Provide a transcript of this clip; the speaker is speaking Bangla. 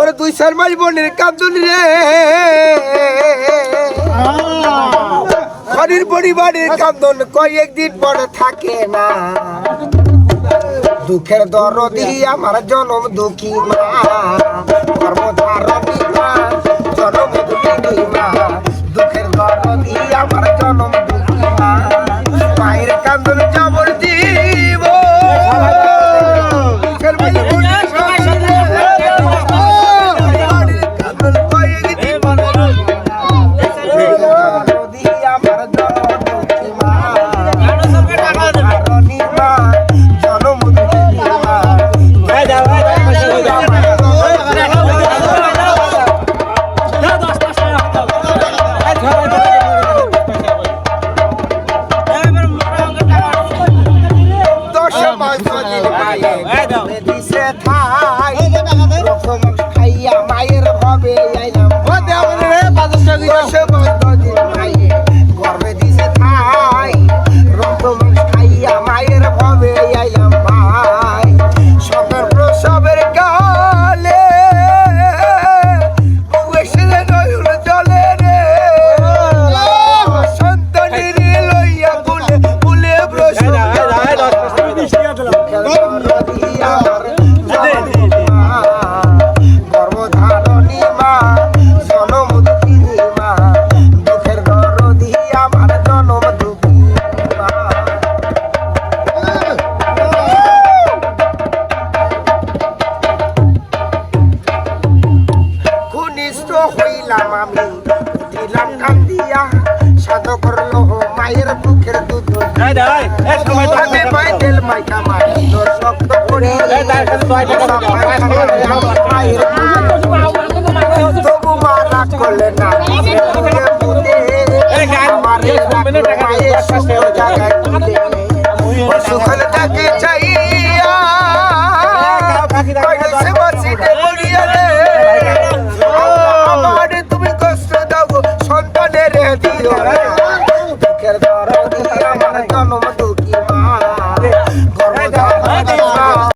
ওরে দুই চার মাস বোনের কান্দুন রে। শরীর পরিবারের কান্দন কয়েকদিন পরে থাকে না। দুঃখের দরদি আমার জনম দুঃখী মা। কর্মধারণী মা, জনম দুঃখী মা। দুঃখের দরদি আমার জনম দুঃখী মা। মায়ের কান্দন মায়ের ভাবে আইলাম গর্ভে দিছে প্রথম খাইয়া মায়ের ঘনিষ্ঠ হইলাম আমি। দিলাম কান্দিয়া সাধক করল মায়ের মুখের দুধ। মাইকা মাইল শব্দ করি। মায়ের